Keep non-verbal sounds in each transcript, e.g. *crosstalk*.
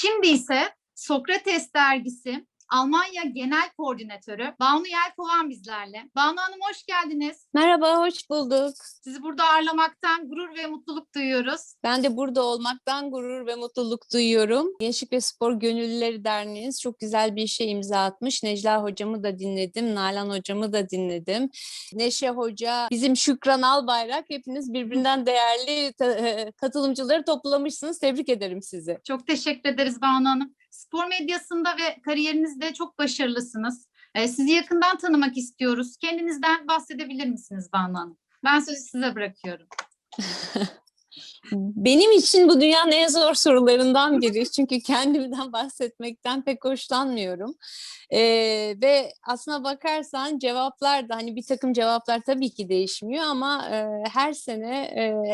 Şimdi ise Sokrates dergisi Almanya Genel Koordinatörü Banu Yelkovan bizlerle. Banu Hanım hoş geldiniz. Merhaba, hoş bulduk. Sizi burada ağırlamaktan gurur ve mutluluk duyuyoruz. Ben de burada olmaktan gurur ve mutluluk duyuyorum. Gençlik ve Spor Gönüllüleri Derneği'niz çok güzel bir işe imza atmış. Necla hocamı da dinledim, Nalan hocamı da dinledim. Neşe Hoca, bizim Şükran Albayrak hepiniz birbirinden değerli ta- katılımcıları toplamışsınız. Tebrik ederim sizi. Çok teşekkür ederiz Banu Hanım. Spor medyasında ve kariyerinizde çok başarılısınız. Ee, sizi yakından tanımak istiyoruz. Kendinizden bahsedebilir misiniz Banu Hanım? Ben sözü size bırakıyorum. *laughs* Benim için bu dünyanın en zor sorularından biri. Çünkü kendimden bahsetmekten pek hoşlanmıyorum. Ee, ve aslına bakarsan cevaplar da hani bir takım cevaplar tabii ki değişmiyor ama e, her sene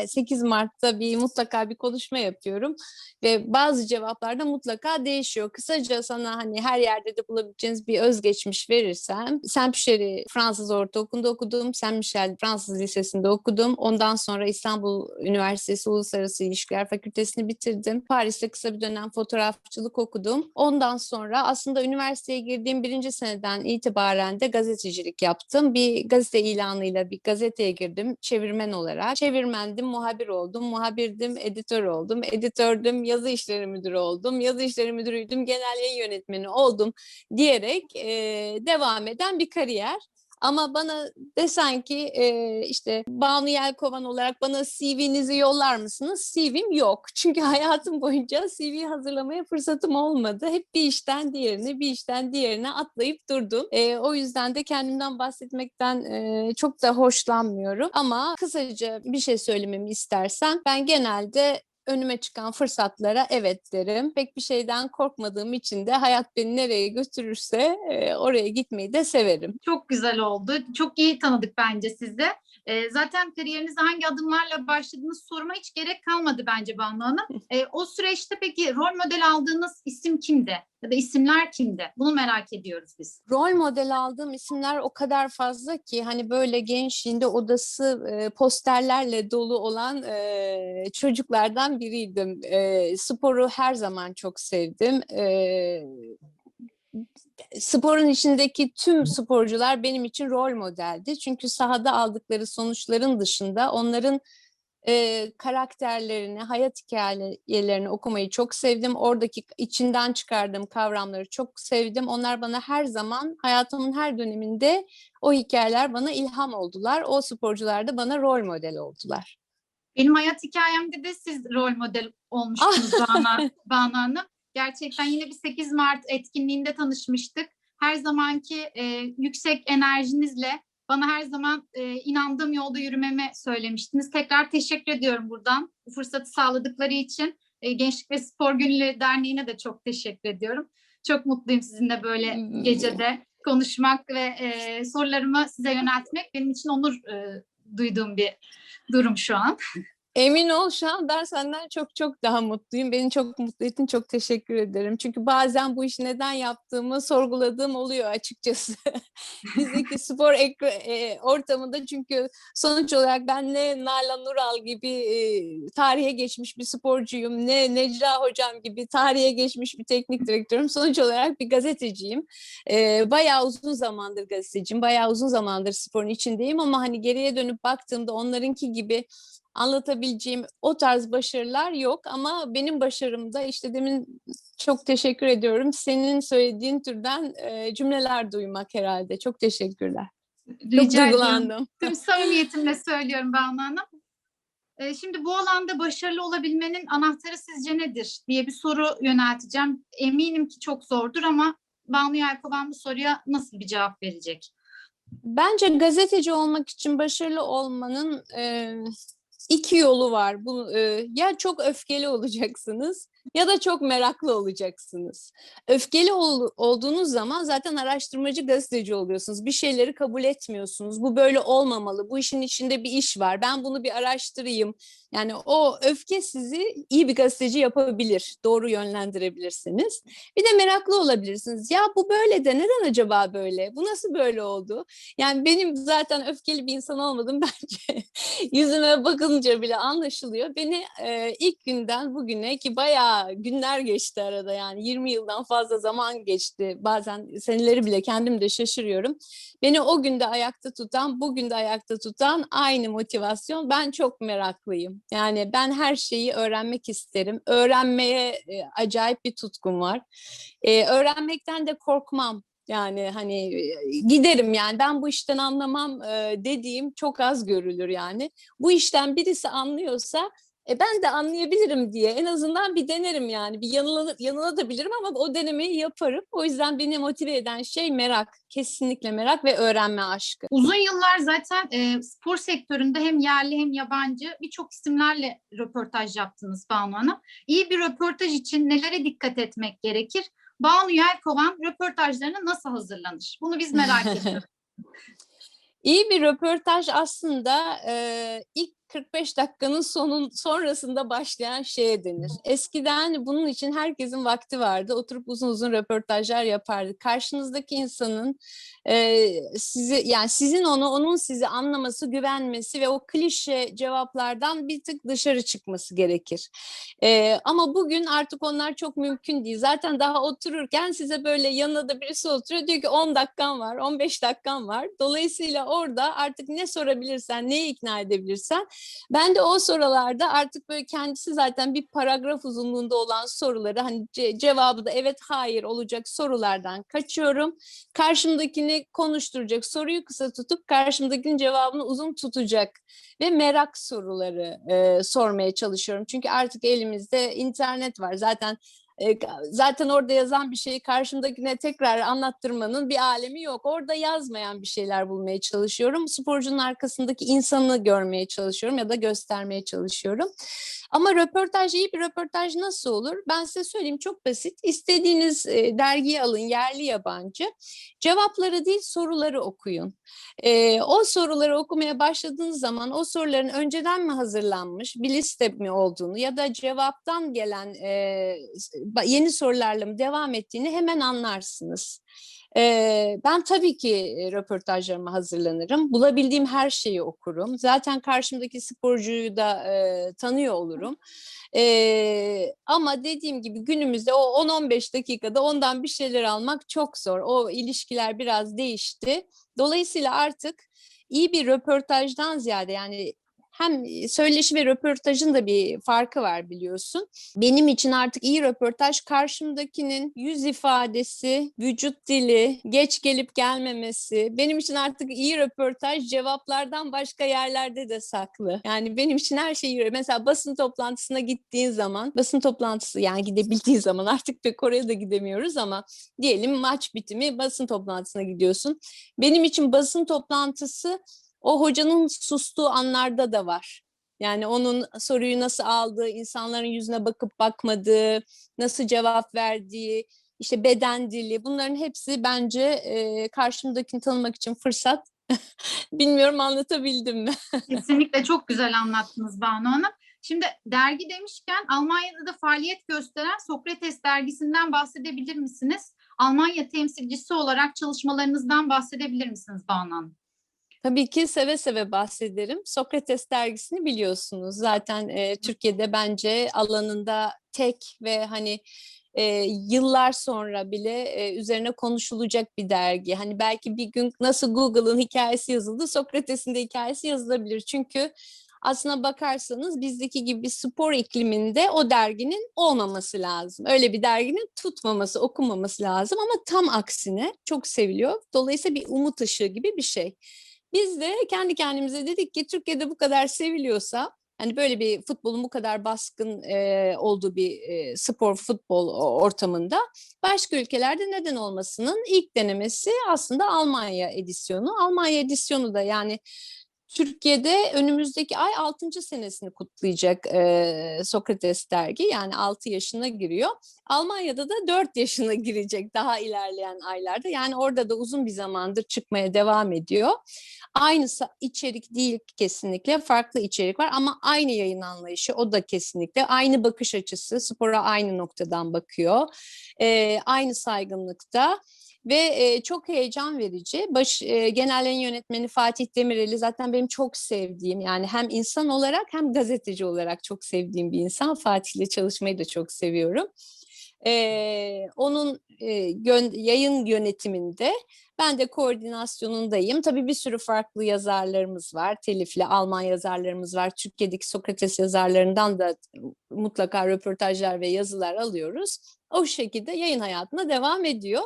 e, 8 Mart'ta bir mutlaka bir konuşma yapıyorum ve bazı cevaplar da mutlaka değişiyor. Kısaca sana hani her yerde de bulabileceğiniz bir özgeçmiş verirsem Saint-Pierre Fransız Ortaokulu'nda okudum. Saint Michel Fransız Lisesi'nde okudum. Ondan sonra İstanbul Üniversitesi Uluslararası İlişkiler Fakültesini bitirdim. Paris'te kısa bir dönem fotoğrafçılık okudum. Ondan sonra aslında üniversiteye girdiğim birinci seneden itibaren de gazetecilik yaptım. Bir gazete ilanıyla bir gazeteye girdim çevirmen olarak. Çevirmendim, muhabir oldum. Muhabirdim, editör oldum. Editördüm, yazı işleri müdürü oldum. Yazı işleri müdürüydüm, genel yayın yönetmeni oldum diyerek e, devam eden bir kariyer. Ama bana desen ki e, işte Banu Yelkovan olarak bana CV'nizi yollar mısınız? CV'm yok. *laughs* Çünkü hayatım boyunca CV hazırlamaya fırsatım olmadı. Hep bir işten diğerine, bir işten diğerine atlayıp durdum. E, o yüzden de kendimden bahsetmekten e, çok da hoşlanmıyorum. Ama kısaca bir şey söylememi istersen ben genelde önüme çıkan fırsatlara evet derim. Pek bir şeyden korkmadığım için de hayat beni nereye götürürse e, oraya gitmeyi de severim. Çok güzel oldu. Çok iyi tanıdık bence sizi. Ee, zaten kariyerinize hangi adımlarla başladığınız soruma hiç gerek kalmadı bence Banu Hanım. *laughs* Ee, o süreçte peki rol model aldığınız isim kimdi? Ya da isimler kimdi? Bunu merak ediyoruz biz. Rol model aldığım isimler o kadar fazla ki hani böyle gençliğinde odası e, posterlerle dolu olan e, çocuklardan biriydim. E, sporu her zaman çok sevdim. E, sporun içindeki tüm sporcular benim için rol modeldi. Çünkü sahada aldıkları sonuçların dışında onların e, karakterlerini, hayat hikayelerini okumayı çok sevdim. Oradaki içinden çıkardığım kavramları çok sevdim. Onlar bana her zaman hayatımın her döneminde o hikayeler bana ilham oldular. O sporcular da bana rol model oldular. Benim hayat hikayemde de siz rol model *laughs* olmuştunuz Banu, Banu Hanım. Gerçekten yine bir 8 Mart etkinliğinde tanışmıştık. Her zamanki e, yüksek enerjinizle bana her zaman e, inandığım yolda yürümemi söylemiştiniz. Tekrar teşekkür ediyorum buradan bu fırsatı sağladıkları için. E, Gençlik ve Spor Günleri Derneği'ne de çok teşekkür ediyorum. Çok mutluyum sizinle böyle Hmm. gecede konuşmak ve e, sorularımı size yöneltmek benim için onur e, duyduğum bir durum şu an. Emin ol şu an ben senden çok çok daha mutluyum. Beni çok mutlu ettin. Çok teşekkür ederim. Çünkü bazen bu işi neden yaptığımı sorguladığım oluyor açıkçası. *laughs* Bizdeki spor ekra- e, ortamında çünkü sonuç olarak ben ne Nalan Nural gibi e, tarihe geçmiş bir sporcuyum, ne Necla Hocam gibi tarihe geçmiş bir teknik direktörüm. Sonuç olarak bir gazeteciyim. E, bayağı uzun zamandır gazeteciyim. Bayağı uzun zamandır sporun içindeyim ama hani geriye dönüp baktığımda onlarınki gibi anlatabileceğim o tarz başarılar yok ama benim başarımda işte demin çok teşekkür ediyorum. Senin söylediğin türden e, cümleler duymak herhalde. Çok teşekkürler. Çok Rica ediyorum. duygulandım. Tüm *laughs* samimiyetimle söylüyorum Banu Hanım. Ee, Şimdi bu alanda başarılı olabilmenin anahtarı sizce nedir diye bir soru yönelteceğim. Eminim ki çok zordur ama Banu Yelkovan bu soruya nasıl bir cevap verecek? Bence gazeteci olmak için başarılı olmanın e, iki yolu var. Bu e, ya çok öfkeli olacaksınız ya da çok meraklı olacaksınız. Öfkeli ol- olduğunuz zaman zaten araştırmacı gazeteci oluyorsunuz. Bir şeyleri kabul etmiyorsunuz. Bu böyle olmamalı. Bu işin içinde bir iş var. Ben bunu bir araştırayım. Yani o öfke sizi iyi bir gazeteci yapabilir. Doğru yönlendirebilirsiniz. Bir de meraklı olabilirsiniz. Ya bu böyle de neden acaba böyle? Bu nasıl böyle oldu? Yani benim zaten öfkeli bir insan olmadım *laughs* bence. Yüzüme bakın yazınca bile anlaşılıyor. Beni e, ilk günden bugüne ki bayağı günler geçti arada yani 20 yıldan fazla zaman geçti. Bazen seneleri bile kendim de şaşırıyorum. Beni o günde ayakta tutan, bugün de ayakta tutan aynı motivasyon. Ben çok meraklıyım. Yani ben her şeyi öğrenmek isterim. Öğrenmeye e, acayip bir tutkum var. E, öğrenmekten de korkmam. Yani hani e, giderim yani ben bu işten anlamam e, dediğim çok az görülür yani. Bu işten birisi anlıyorsa e, ben de anlayabilirim diye en azından bir denerim yani. Bir yanıla, yanılabilirim ama o denemeyi yaparım. O yüzden beni motive eden şey merak. Kesinlikle merak ve öğrenme aşkı. Uzun yıllar zaten e, spor sektöründe hem yerli hem yabancı birçok isimlerle röportaj yaptınız Banu Hanım. İyi bir röportaj için nelere dikkat etmek gerekir? Banu Yelkovan röportajlarına nasıl hazırlanır? Bunu biz merak *laughs* ediyoruz. İyi bir röportaj aslında e, ilk 45 dakikanın sonun sonrasında başlayan şeye denir. Eskiden bunun için herkesin vakti vardı. Oturup uzun uzun röportajlar yapardı. Karşınızdaki insanın e, sizi yani sizin onu onun sizi anlaması, güvenmesi ve o klişe cevaplardan bir tık dışarı çıkması gerekir. E, ama bugün artık onlar çok mümkün değil. Zaten daha otururken size böyle yanına da birisi oturuyor diyor ki 10 dakikan var, 15 dakikan var. Dolayısıyla orada artık ne sorabilirsen, neyi ikna edebilirsen ben de o sorularda artık böyle kendisi zaten bir paragraf uzunluğunda olan soruları hani ce- cevabı da evet hayır olacak sorulardan kaçıyorum. Karşımdakini konuşturacak soruyu kısa tutup karşımdakinin cevabını uzun tutacak ve merak soruları e, sormaya çalışıyorum. Çünkü artık elimizde internet var. Zaten zaten orada yazan bir şeyi karşımdakine tekrar anlattırmanın bir alemi yok. Orada yazmayan bir şeyler bulmaya çalışıyorum. Sporcunun arkasındaki insanı görmeye çalışıyorum ya da göstermeye çalışıyorum. Ama röportaj iyi bir röportaj nasıl olur? Ben size söyleyeyim çok basit. İstediğiniz dergiyi alın yerli yabancı. Cevapları değil soruları okuyun. E, o soruları okumaya başladığınız zaman o soruların önceden mi hazırlanmış bir liste mi olduğunu ya da cevaptan gelen e, yeni sorularla mı devam ettiğini hemen anlarsınız. Ee, ben tabii ki röportajlarıma hazırlanırım. Bulabildiğim her şeyi okurum. Zaten karşımdaki sporcuyu da e, tanıyor olurum. Ee, ama dediğim gibi günümüzde o 10-15 dakikada ondan bir şeyler almak çok zor. O ilişkiler biraz değişti. Dolayısıyla artık iyi bir röportajdan ziyade yani hem söyleşi ve röportajın da bir farkı var biliyorsun. Benim için artık iyi röportaj karşımdakinin yüz ifadesi, vücut dili, geç gelip gelmemesi. Benim için artık iyi röportaj cevaplardan başka yerlerde de saklı. Yani benim için her şey iyi. Mesela basın toplantısına gittiğin zaman, basın toplantısı yani gidebildiğin *laughs* zaman artık pek oraya da gidemiyoruz ama diyelim maç bitimi basın toplantısına gidiyorsun. Benim için basın toplantısı o hocanın sustuğu anlarda da var. Yani onun soruyu nasıl aldığı, insanların yüzüne bakıp bakmadığı, nasıl cevap verdiği, işte beden dili bunların hepsi bence e, karşımdakini tanımak için fırsat. *laughs* Bilmiyorum anlatabildim mi? *laughs* Kesinlikle çok güzel anlattınız Banu Hanım. Şimdi dergi demişken Almanya'da da faaliyet gösteren Sokrates dergisinden bahsedebilir misiniz? Almanya temsilcisi olarak çalışmalarınızdan bahsedebilir misiniz Banu Hanım? Tabii ki seve seve bahsederim. Sokrates dergisini biliyorsunuz. Zaten e, Türkiye'de bence alanında tek ve hani e, yıllar sonra bile e, üzerine konuşulacak bir dergi. Hani belki bir gün nasıl Google'ın hikayesi yazıldı, Sokrates'in de hikayesi yazılabilir. Çünkü aslına bakarsanız bizdeki gibi bir spor ikliminde o derginin olmaması lazım. Öyle bir derginin tutmaması, okunmaması lazım ama tam aksine çok seviliyor. Dolayısıyla bir umut ışığı gibi bir şey. Biz de kendi kendimize dedik ki Türkiye'de bu kadar seviliyorsa hani böyle bir futbolun bu kadar baskın e, olduğu bir e, spor futbol ortamında başka ülkelerde neden olmasının ilk denemesi aslında Almanya edisyonu. Almanya edisyonu da yani Türkiye'de önümüzdeki ay 6. senesini kutlayacak e, Sokrates dergi yani 6 yaşına giriyor. Almanya'da da 4 *laughs* yaşına girecek daha ilerleyen aylarda. Yani orada da uzun bir zamandır çıkmaya devam ediyor. Aynı içerik değil kesinlikle farklı içerik var ama aynı yayın anlayışı o da kesinlikle aynı bakış açısı spora aynı noktadan bakıyor. E, aynı saygınlıkta ve e, çok heyecan verici. Baş e, genel yayın yönetmeni Fatih Demirel'i zaten benim çok sevdiğim yani hem insan olarak hem gazeteci olarak çok sevdiğim bir insan. Fatih'le çalışmayı da çok seviyorum. E, onun e, gön- yayın yönetiminde ben de koordinasyonundayım. Tabii bir sürü farklı yazarlarımız var. Telifli Alman yazarlarımız var. Türkiye'deki Sokrates yazarlarından da mutlaka röportajlar ve yazılar alıyoruz. O şekilde yayın hayatına devam ediyor.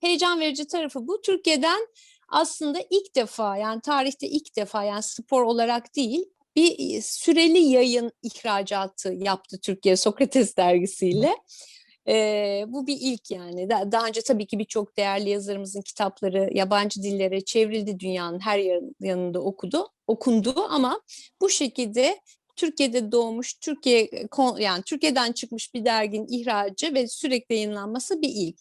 Heyecan verici tarafı bu. Türkiye'den aslında ilk defa yani tarihte ilk defa yani spor olarak değil bir süreli yayın ihracatı yaptı Türkiye Sokrates dergisiyle. Ee, bu bir ilk yani. Da- daha önce tabii ki birçok değerli yazarımızın kitapları yabancı dillere çevrildi dünyanın her yan- yanında okudu, okundu ama bu şekilde Türkiye'de doğmuş, Türkiye kon- yani Türkiye'den çıkmış bir derginin ihracı ve sürekli yayınlanması bir ilk.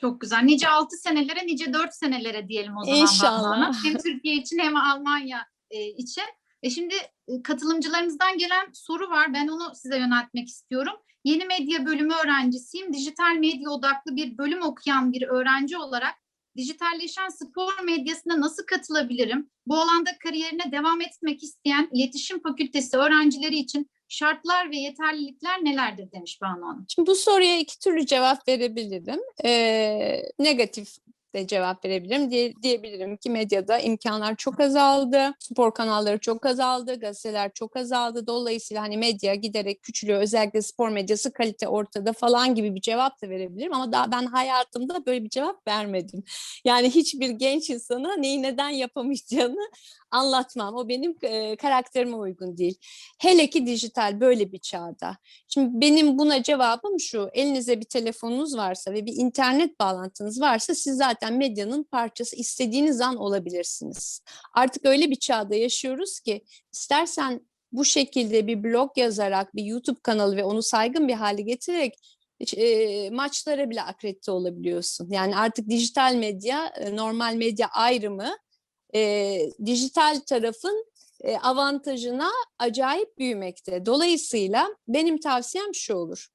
Çok güzel. Nice 6 senelere, nice 4 senelere diyelim o zaman. İnşallah. Hem Türkiye için hem Almanya e, için. E şimdi e, katılımcılarımızdan gelen soru var. Ben onu size yöneltmek istiyorum. Yeni medya bölümü öğrencisiyim. Dijital medya odaklı bir bölüm okuyan bir öğrenci olarak dijitalleşen spor medyasına nasıl katılabilirim? Bu alanda kariyerine devam etmek isteyen iletişim fakültesi öğrencileri için şartlar ve yeterlilikler nelerdir demiş Banu Hanım. Şimdi bu soruya iki türlü cevap verebilirim. Ee, negatif de cevap verebilirim. Diye, diyebilirim ki medyada imkanlar çok azaldı, spor kanalları çok azaldı, gazeteler çok azaldı. Dolayısıyla hani medya giderek küçülüyor. Özellikle spor medyası kalite ortada falan gibi bir cevap da verebilirim. Ama daha ben hayatımda böyle bir cevap vermedim. Yani hiçbir genç insana neyi neden yapamayacağını anlatmam. O benim e, karakterime uygun değil. Hele ki dijital böyle bir çağda. Şimdi benim buna cevabım şu. Elinize bir telefonunuz varsa ve bir internet bağlantınız varsa siz zaten medyanın parçası istediğiniz an olabilirsiniz. Artık öyle bir çağda yaşıyoruz ki istersen bu şekilde bir blog yazarak bir YouTube kanalı ve onu saygın bir hale getirerek maçlara bile akredite olabiliyorsun. Yani artık dijital medya, normal medya ayrımı e, dijital tarafın e, avantajına acayip büyümekte. Dolayısıyla benim tavsiyem şu olur.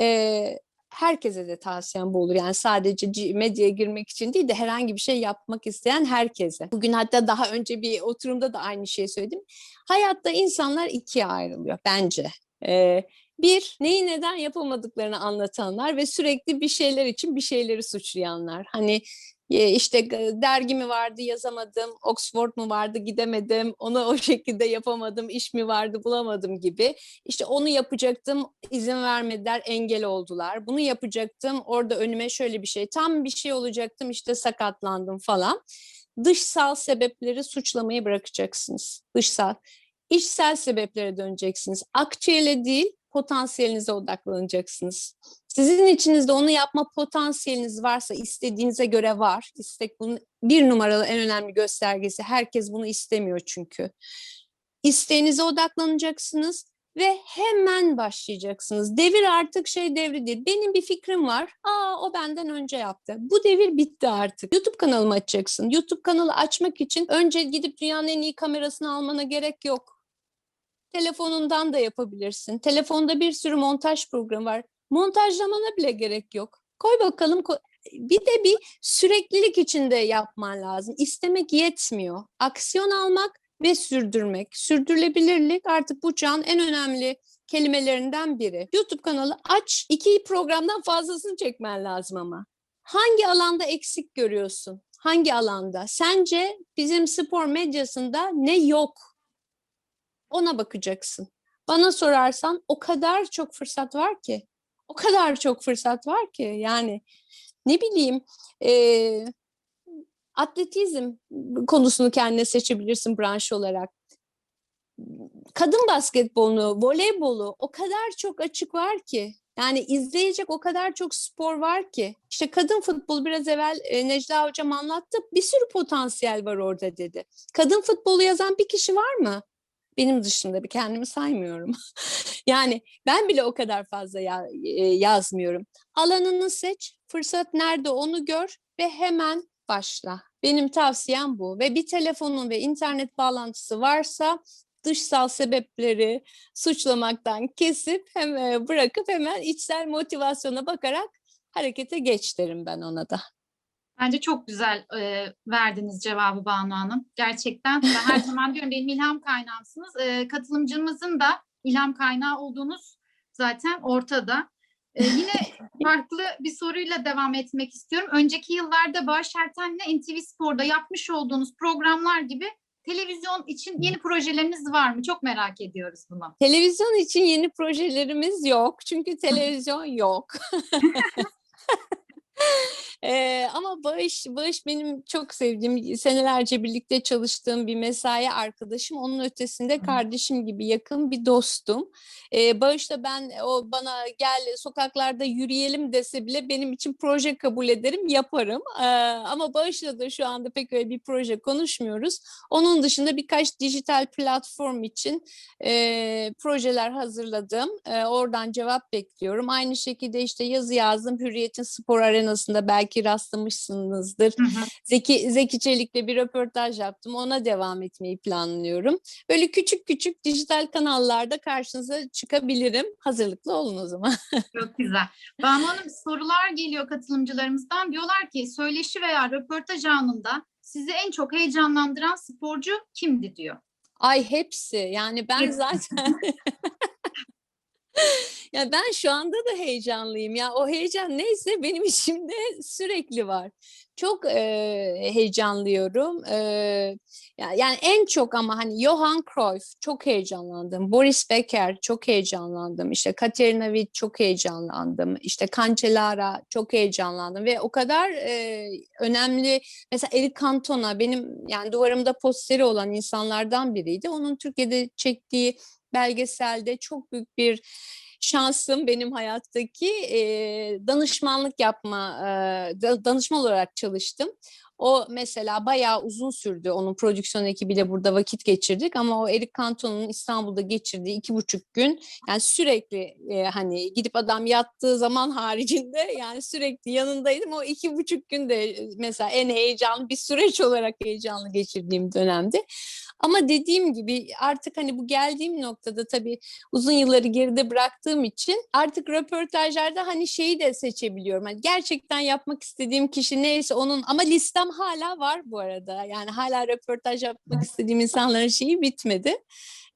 E, herkese de tavsiyem bu olur. Yani sadece medyaya girmek için değil de herhangi bir şey yapmak isteyen herkese. Bugün hatta daha önce bir oturumda da aynı şeyi söyledim. Hayatta insanlar ikiye ayrılıyor bence. E, bir, neyi neden yapamadıklarını anlatanlar ve sürekli bir şeyler için bir şeyleri suçlayanlar. Hani işte dergi mi vardı yazamadım, Oxford mu vardı gidemedim, onu o *laughs* şekilde yapamadım, iş mi vardı bulamadım gibi. İşte onu yapacaktım, izin vermediler, engel oldular. Bunu yapacaktım, orada önüme şöyle bir şey, tam bir şey olacaktım, işte sakatlandım falan. Dışsal sebepleri suçlamayı bırakacaksınız. Dışsal. İçsel sebeplere döneceksiniz. Akciğerle değil, potansiyelinize odaklanacaksınız. Sizin içinizde onu yapma potansiyeliniz varsa istediğinize göre var. İstek bunun bir numaralı en önemli göstergesi. Herkes bunu istemiyor çünkü. İsteğinize odaklanacaksınız ve hemen başlayacaksınız. Devir artık şey devri değil. Benim bir fikrim var. Aa o benden önce yaptı. Bu devir bitti artık. YouTube kanalımı açacaksın. YouTube kanalı açmak için önce gidip dünyanın en iyi kamerasını almana gerek yok. Telefonundan da yapabilirsin. Telefonda bir sürü montaj programı var. Montajlamana bile gerek yok. Koy bakalım. ko- Bir de bir süreklilik içinde yapman lazım. İstemek yetmiyor. Aksiyon almak ve sürdürmek. Sürdürülebilirlik artık bu çağın en önemli kelimelerinden biri. YouTube kanalı aç, iki programdan fazlasını çekmen lazım ama. Hangi alanda eksik görüyorsun? Hangi alanda? Sence bizim spor medyasında ne yok? Ona bakacaksın. Bana sorarsan o kadar çok fırsat var ki. O kadar çok fırsat var ki yani ne bileyim eee, atletizm konusunu kendine seçebilirsin branş olarak. Kadın basketbolunu, voleybolu o kadar çok açık var ki. Yani izleyecek o kadar çok spor var ki. İşte kadın futbolu biraz evvel e, Necla hocam anlattı. Bir sürü potansiyel var orada dedi. Kadın futbolu yazan bir kişi var mı? Benim dışında bir kendimi saymıyorum. *laughs* yani ben bile o kadar fazla ya- e, yazmıyorum. Alanını seç, fırsat nerede onu gör ve hemen başla. Benim tavsiyem bu ve bir telefonun ve internet bağlantısı varsa dışsal sebepleri suçlamaktan kesip hem e, bırakıp hemen içsel motivasyona bakarak harekete geç derim ben ona da. Bence çok güzel e, verdiniz cevabı Banu Hanım. Gerçekten ben her zaman diyorum benim ilham kaynağımsınız. E, katılımcımızın da ilham kaynağı olduğunuz zaten ortada. E, yine *laughs* farklı bir soruyla devam etmek istiyorum. Önceki yıllarda Bağış Erten'le NTV Spor'da yapmış olduğunuz programlar gibi televizyon için yeni projeleriniz var mı? Çok merak ediyoruz bunu. Televizyon için yeni projelerimiz yok. Çünkü *laughs* televizyon yok. *laughs* Ee, ama Bağış, Bağış benim çok sevdiğim, senelerce birlikte çalıştığım bir mesai arkadaşım. Onun ötesinde kardeşim gibi yakın bir dostum. Ee, Bağış'la ben o bana gel sokaklarda yürüyelim dese bile benim için proje kabul ederim, yaparım. Ee, ama Bağış'la da şu anda pek öyle bir proje konuşmuyoruz. Onun dışında birkaç dijital platform için e, projeler hazırladım. E, oradan cevap bekliyorum. Aynı şekilde işte yazı yazdım. Hürriyet'in spor arenasında belki rastlamışsınızdır. Hı hı. Zeki, Zeki Çelik'le bir röportaj yaptım. Ona devam etmeyi planlıyorum. Böyle küçük küçük dijital kanallarda karşınıza çıkabilirim. Hazırlıklı olun o zaman. *laughs* Çok güzel. Banu Hanım sorular geliyor katılımcılarımızdan. Diyorlar ki söyleşi veya röportaj anında sizi en çok heyecanlandıran sporcu kimdi diyor. Ay hepsi. Yani ben Hepsi. zaten *laughs* ya ben şu anda da heyecanlıyım. Ya o heyecan neyse benim *laughs* içimde sürekli var. Çok eee, heyecanlıyorum. Eee, ya- yani en çok ama hani Johan Cruyff çok heyecanlandım. Boris Becker çok heyecanlandım. İşte Katerina Witt çok heyecanlandım. İşte Cancellara çok heyecanlandım ve o kadar eee, önemli Mesela Eric Cantona benim yani duvarımda posteri olan insanlardan biriydi. Onun Türkiye'de çektiği belgeselde çok büyük bir şansım benim hayattaki eee, danışmanlık yapma, da- danışman olarak çalıştım. O mesela bayağı uzun sürdü. Onun prodüksiyon ekibiyle burada vakit geçirdik ama o Eric Cantona'nın İstanbul'da geçirdiği iki buçuk gün yani sürekli e, hani gidip adam yattığı zaman haricinde yani sürekli yanındaydım. O iki buçuk gün de e, mesela en heyecanlı bir süreç olarak heyecanlı geçirdiğim dönemdi. Ama dediğim gibi artık hani bu geldiğim noktada tabii uzun yılları geride bıraktığım için artık röportajlarda hani şeyi de seçebiliyorum. Hani gerçekten yapmak istediğim kişi neyse onun ama listem hala var bu arada. Yani hala röportaj yapmak istediğim insanların şeyi bitmedi.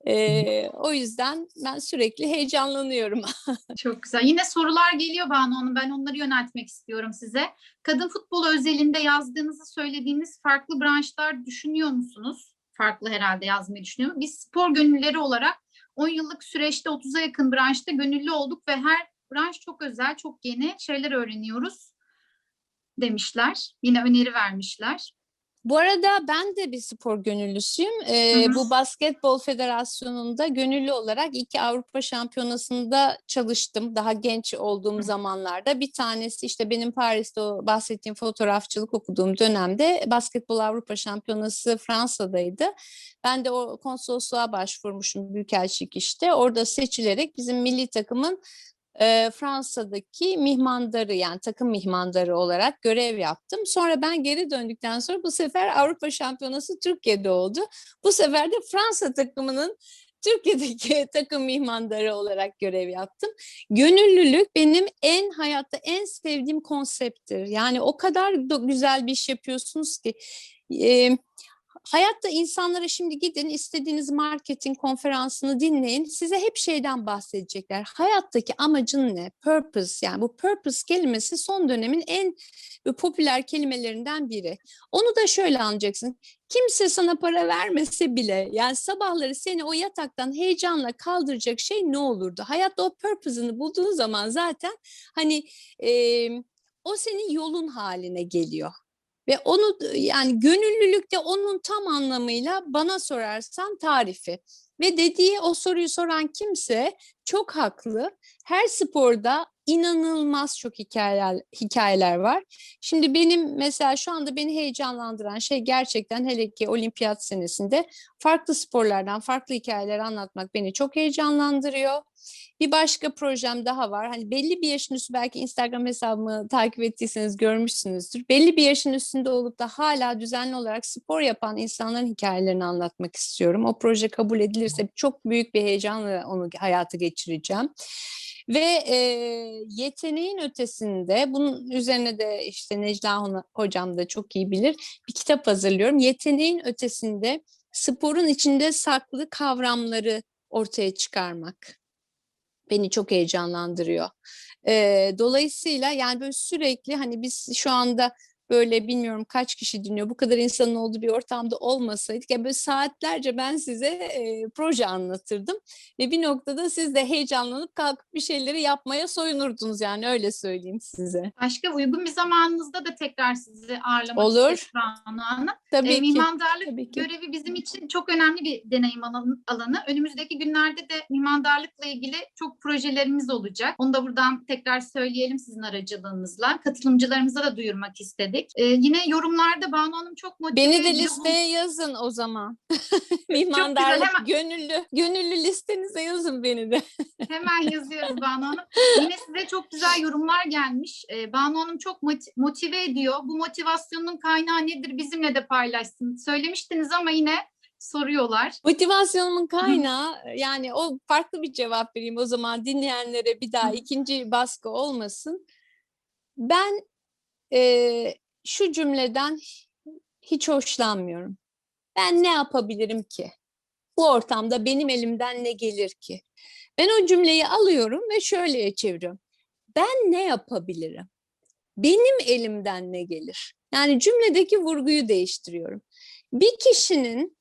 Ee, o yüzden ben sürekli heyecanlanıyorum. *laughs* Çok güzel. Yine sorular geliyor Banu Hanım. Ben onları yöneltmek istiyorum size. Kadın futbolu özelinde yazdığınızı söylediğiniz farklı branşlar düşünüyor musunuz? Farklı herhalde yazmayı düşünüyor. Biz spor gönüllüleri olarak 10 yıllık süreçte 30'a yakın branşta gönüllü olduk ve her branş çok özel, çok yeni şeyler öğreniyoruz demişler. Yine öneri vermişler. Bu arada ben de bir spor gönüllüsüyüm. Ee, Hı hı. Bu Basketbol Federasyonu'nda gönüllü olarak iki Avrupa Şampiyonası'nda çalıştım. Daha genç olduğum Hı. zamanlarda. Bir tanesi işte benim Paris'te o bahsettiğim fotoğrafçılık okuduğum dönemde Basketbol Avrupa Şampiyonası Fransa'daydı. Ben de o konsolosluğa başvurmuşum Büyükelçilik işte. Orada seçilerek bizim milli takımın e, Fransa'daki mihmandarı yani takım mihmandarı olarak görev yaptım. Sonra ben geri döndükten sonra bu sefer Avrupa Şampiyonası Türkiye'de oldu. Bu sefer de Fransa takımının Türkiye'deki *laughs* takım mihmandarı olarak görev yaptım. Gönüllülük benim en hayatta en sevdiğim konsepttir. Yani o kadar güzel bir iş yapıyorsunuz ki. e, Hayatta insanlara şimdi gidin istediğiniz marketing konferansını dinleyin. Size hep şeyden bahsedecekler. Hayattaki amacın ne? Purpose yani bu purpose kelimesi son dönemin en popüler kelimelerinden biri. Onu da şöyle anlayacaksın. Kimse sana para vermese bile yani sabahları seni o yataktan heyecanla kaldıracak şey ne olurdu? Hayatta o purpose'ını bulduğun zaman zaten hani e, o senin yolun haline geliyor. Ve onu yani gönüllülükte onun tam anlamıyla bana sorarsan tarifi. Ve dediği o soruyu soran kimse çok haklı. Her sporda inanılmaz çok hikayeler, hikayeler var. Şimdi benim mesela şu anda beni heyecanlandıran şey gerçekten hele ki olimpiyat senesinde farklı sporlardan farklı hikayeler anlatmak beni çok heyecanlandırıyor. Bir başka projem daha var. Hani belli bir yaşın üstü belki Instagram hesabımı takip ettiyseniz görmüşsünüzdür. Belli bir yaşın üstünde olup da hala düzenli olarak spor yapan insanların hikayelerini anlatmak istiyorum. O proje kabul edilirse çok büyük bir heyecanla onu hayata geçireceğim. Ve e, yeteneğin ötesinde bunun üzerine de işte Necla hocam da çok iyi bilir bir kitap hazırlıyorum. Yeteneğin ötesinde sporun içinde saklı kavramları ortaya çıkarmak beni çok heyecanlandırıyor. Ee, dolayısıyla yani böyle sürekli hani biz şu anda böyle bilmiyorum kaç kişi dinliyor bu kadar insanın olduğu bir ortamda olmasaydık ya böyle saatlerce ben size e, proje anlatırdım ve bir noktada siz de heyecanlanıp kalkıp bir şeyleri yapmaya soyunurdunuz yani öyle söyleyeyim size. Başka uygun bir zamanınızda da tekrar sizi ağırlamak Olur. isteriz Banu Hanım. Tabii E, ki. mimardarlık Tabii ki. görevi bizim için çok önemli bir deneyim alan- alanı. Önümüzdeki günlerde de mimardarlıkla ilgili çok projelerimiz olacak. Onu da buradan tekrar söyleyelim sizin aracılığınızla. Katılımcılarımıza da duyurmak istedik. E, yine yorumlarda Banu Hanım çok motive Beni de listeye yazın o zaman. *laughs* güzel, Mimardarlık hemen- gönüllü, gönüllü listenize yazın beni de. *laughs* Hemen yazıyoruz Banu Hanım. Yine size çok güzel yorumlar gelmiş. Ee, Banu Hanım çok moti- motive ediyor. Bu motivasyonun kaynağı nedir bizimle de paylaşsın. Söylemiştiniz ama yine soruyorlar. Motivasyonumun kaynağı yani o farklı bir cevap vereyim o zaman dinleyenlere bir daha ikinci baskı olmasın. Ben eee, şu cümleden hiç hoşlanmıyorum. Ben ne yapabilirim ki? Bu ortamda benim elimden ne gelir ki? Ben o cümleyi alıyorum ve şöyle çeviriyorum. Ben ne yapabilirim? Benim elimden ne gelir? Yani cümledeki vurguyu değiştiriyorum. Bir kişinin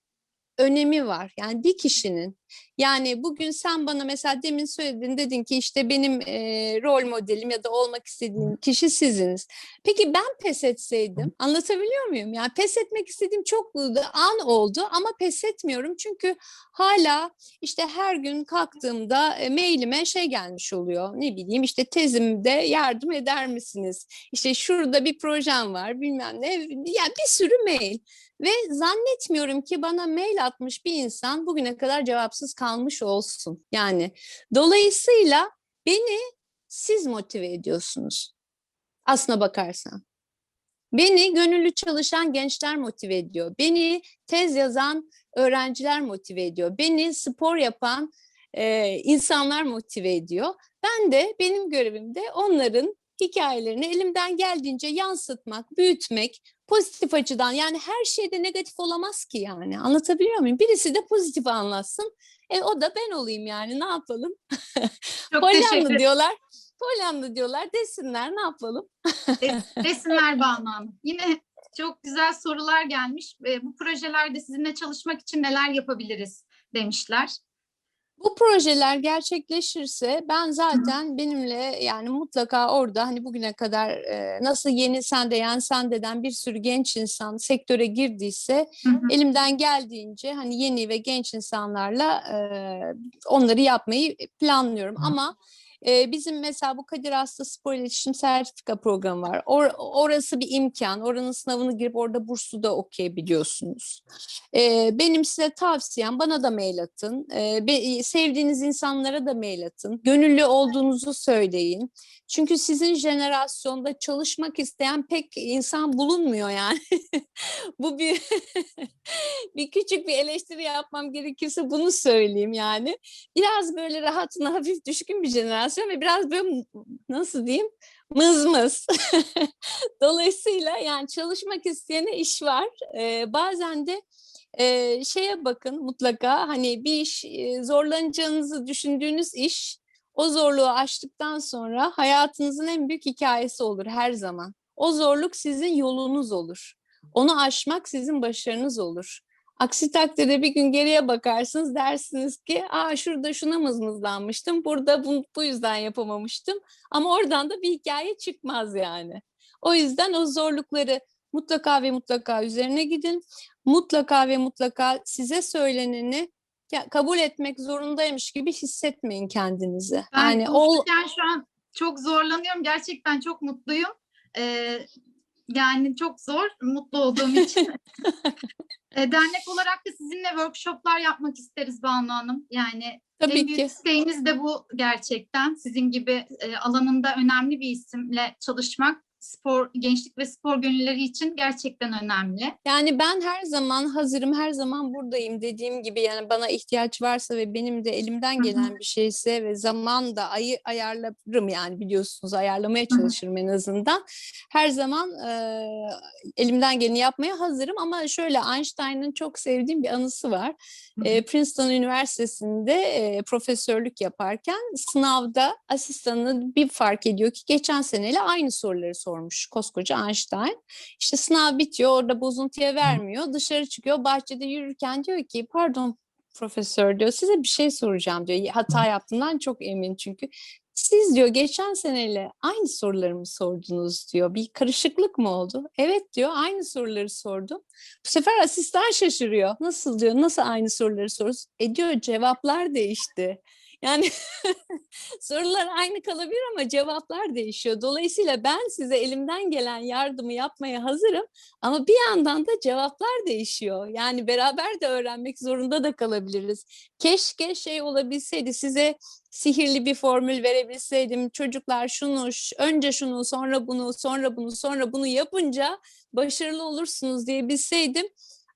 önemi var. Yani bir kişinin yani bugün sen bana mesela demin söyledin dedin ki işte benim eee, rol modelim ya da olmak istediğim kişi siziniz. Peki ben pes etseydim anlatabiliyor muyum? Yani pes etmek istediğim çok an oldu ama pes etmiyorum çünkü hala işte her gün kalktığımda e, mailime şey gelmiş oluyor. Ne bileyim işte tezimde yardım eder misiniz? İşte şurada bir projem var bilmem ne. Yani bir sürü mail. Ve zannetmiyorum ki bana mail atmış bir insan bugüne kadar cevapsız kalmış olsun. Yani dolayısıyla beni siz motive ediyorsunuz. Aslına bakarsan. Beni gönüllü çalışan gençler motive ediyor. Beni tez yazan öğrenciler motive ediyor. Beni spor yapan e, insanlar motive ediyor. Ben de benim görevim de onların hikayelerini elimden geldiğince yansıtmak, büyütmek, pozitif açıdan yani her şeyde negatif olamaz ki yani anlatabiliyor muyum? Birisi de pozitif anlatsın. E o da ben olayım yani ne yapalım? *laughs* Çok ederim. diyorlar. Pollyanna diyorlar desinler ne yapalım? Resimler *laughs* Banu Hanım. Yine çok güzel sorular gelmiş. E, bu projelerde sizinle çalışmak için neler yapabiliriz demişler. Bu projeler gerçekleşirse ben zaten benimle yani mutlaka orada hani bugüne kadar e, nasıl yeni sen de yani sen deden bir sürü genç insan sektöre girdiyse Hı hı. elimden geldiğince hani yeni ve genç insanlarla e, onları yapmayı planlıyorum. Ama e, bizim mesela bu Kadir Haslı Spor İletişim Sertifika Programı var. Or- orası bir imkan. Oranın sınavını girip orada burslu da okuyabiliyorsunuz. E, benim size tavsiyem bana da mail atın. E, be- sevdiğiniz insanlara da mail atın. Gönüllü olduğunuzu söyleyin. Çünkü sizin jenerasyonda çalışmak isteyen pek insan bulunmuyor yani. *laughs* Bu bir *laughs* bir küçük bir eleştiri yapmam gerekirse bunu söyleyeyim yani. Biraz böyle rahatına *laughs* hafif düşkün bir jenerasyon ve biraz böyle nasıl diyeyim mızmız. *laughs* Dolayısıyla yani çalışmak isteyene iş var. Ee, bazen de e, şeye bakın mutlaka hani bir iş e, zorlanacağınızı düşündüğünüz iş o zorluğu aştıktan sonra hayatınızın en büyük hikayesi olur her zaman. O zorluk sizin yolunuz olur. Onu aşmak sizin başarınız olur. Aksi takdirde bir gün geriye bakarsınız dersiniz ki Aa, şurada şuna mızmızlanmıştım, burada bu, bu yüzden yapamamıştım. Ama oradan da bir hikaye çıkmaz yani. O yüzden o zorlukları mutlaka ve mutlaka üzerine gidin. Mutlaka ve mutlaka size söyleneni kabul etmek zorundaymış gibi hissetmeyin kendinizi. Ben yani konuşurken şu an çok zorlanıyorum. Gerçekten çok mutluyum. Ee, yani çok zor, mutlu olduğum için. Ee, *laughs* dernek olarak da sizinle workshoplar yapmak isteriz Banu Hanım. Yani tabii en büyük ki. isteğimiz de bu gerçekten. Sizin gibi e, alanında önemli bir isimle çalışmak spor gençlik ve spor gönülleri için gerçekten önemli. Yani ben her zaman hazırım, her zaman buradayım dediğim gibi yani bana ihtiyaç varsa ve benim de elimden gelen bir şeyse ve zaman da ayı ayarlarım yani biliyorsunuz ayarlamaya çalışırım en azından. Her zaman eee, elimden geleni yapmaya hazırım ama şöyle Einstein'ın çok sevdiğim bir anısı var. Eee, Princeton Üniversitesi'nde eee, profesörlük yaparken sınavda asistanı bir fark ediyor ki geçen seneyle aynı soruları sormuş koskoca Einstein. İşte sınav bitiyor orada bozuntuya vermiyor dışarı çıkıyor bahçede yürürken diyor ki pardon profesör diyor size bir şey soracağım diyor hata yaptığından çok emin çünkü. Siz diyor geçen seneyle aynı soruları mı sordunuz diyor. Bir karışıklık mı oldu? Evet diyor aynı soruları sordum. Bu sefer asistan şaşırıyor. Nasıl diyor? Nasıl aynı soruları soruyoruz? E diyor cevaplar değişti. Yani *laughs* sorular aynı kalabilir ama cevaplar değişiyor. Dolayısıyla ben size elimden gelen yardımı yapmaya hazırım ama bir yandan da cevaplar değişiyor. Yani beraber de öğrenmek zorunda da kalabiliriz. Keşke şey olabilseydi size sihirli bir formül verebilseydim. Çocuklar şunu, önce şunu, sonra bunu, sonra bunu, sonra bunu yapınca başarılı olursunuz diyebilseydim.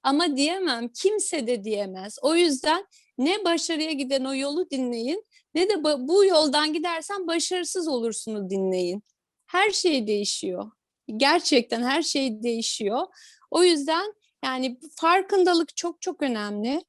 Ama diyemem, kimse de diyemez. O yüzden ne başarıya giden o yolu dinleyin, ne de bu yoldan gidersen başarısız olursunuz dinleyin. Her şey değişiyor. Gerçekten her şey değişiyor. O yüzden yani farkındalık çok çok önemli.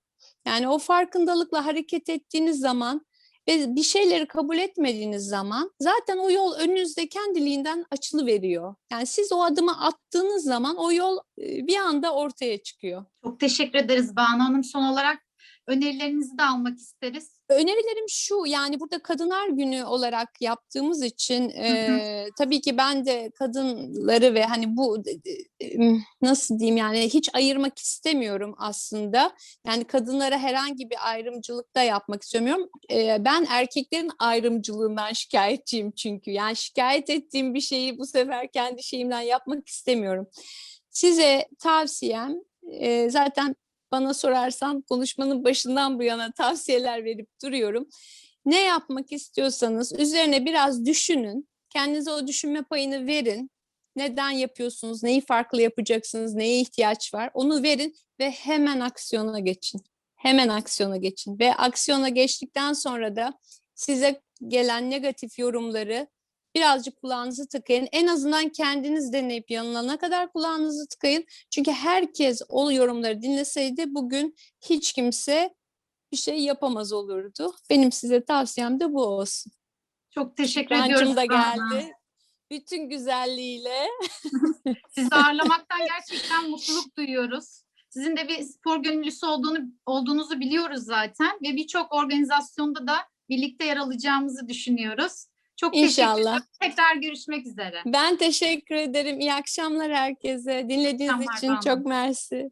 Yani o farkındalıkla hareket ettiğiniz zaman ve bir şeyleri kabul etmediğiniz zaman zaten o yol önünüzde kendiliğinden açılı veriyor. Yani siz o adımı attığınız zaman o yol bir anda ortaya çıkıyor. Çok teşekkür ederiz Banu Hanım. Son olarak önerilerinizi de almak isteriz. Önerilerim şu yani burada Kadınlar Günü olarak yaptığımız için e, tabii ki ben de kadınları ve hani bu nasıl diyeyim yani hiç ayırmak istemiyorum aslında. Yani kadınlara herhangi bir ayrımcılık da yapmak istemiyorum. E, ben erkeklerin ayrımcılığından şikayetçiyim çünkü. Yani şikayet ettiğim bir şeyi bu sefer kendi şeyimden yapmak istemiyorum. Size tavsiyem e, zaten bana sorarsan konuşmanın başından bu yana tavsiyeler verip duruyorum. Ne yapmak istiyorsanız üzerine biraz düşünün. Kendinize o düşünme payını verin. Neden yapıyorsunuz? Neyi farklı yapacaksınız? Neye ihtiyaç var? Onu verin ve hemen aksiyona geçin. Hemen aksiyona geçin ve aksiyona geçtikten sonra da size gelen negatif yorumları birazcık kulağınızı tıkayın. En azından kendiniz deneyip yanılana kadar kulağınızı tıkayın. Çünkü herkes o yorumları dinleseydi bugün hiç kimse bir şey yapamaz olurdu. Benim size tavsiyem de bu olsun. Çok teşekkür ediyoruz. Rancım da Banu Hanım. geldi. Bütün güzelliğiyle. *laughs* Sizi ağırlamaktan gerçekten mutluluk duyuyoruz. Sizin de bir spor gönüllüsü olduğunu olduğunuzu biliyoruz zaten ve birçok organizasyonda da birlikte yer alacağımızı düşünüyoruz. Çok teşekkür İnşallah. ederim. Tekrar görüşmek üzere. Ben teşekkür ederim. İyi akşamlar herkese. Dinlediğiniz akşamlar için Banu. çok mersi.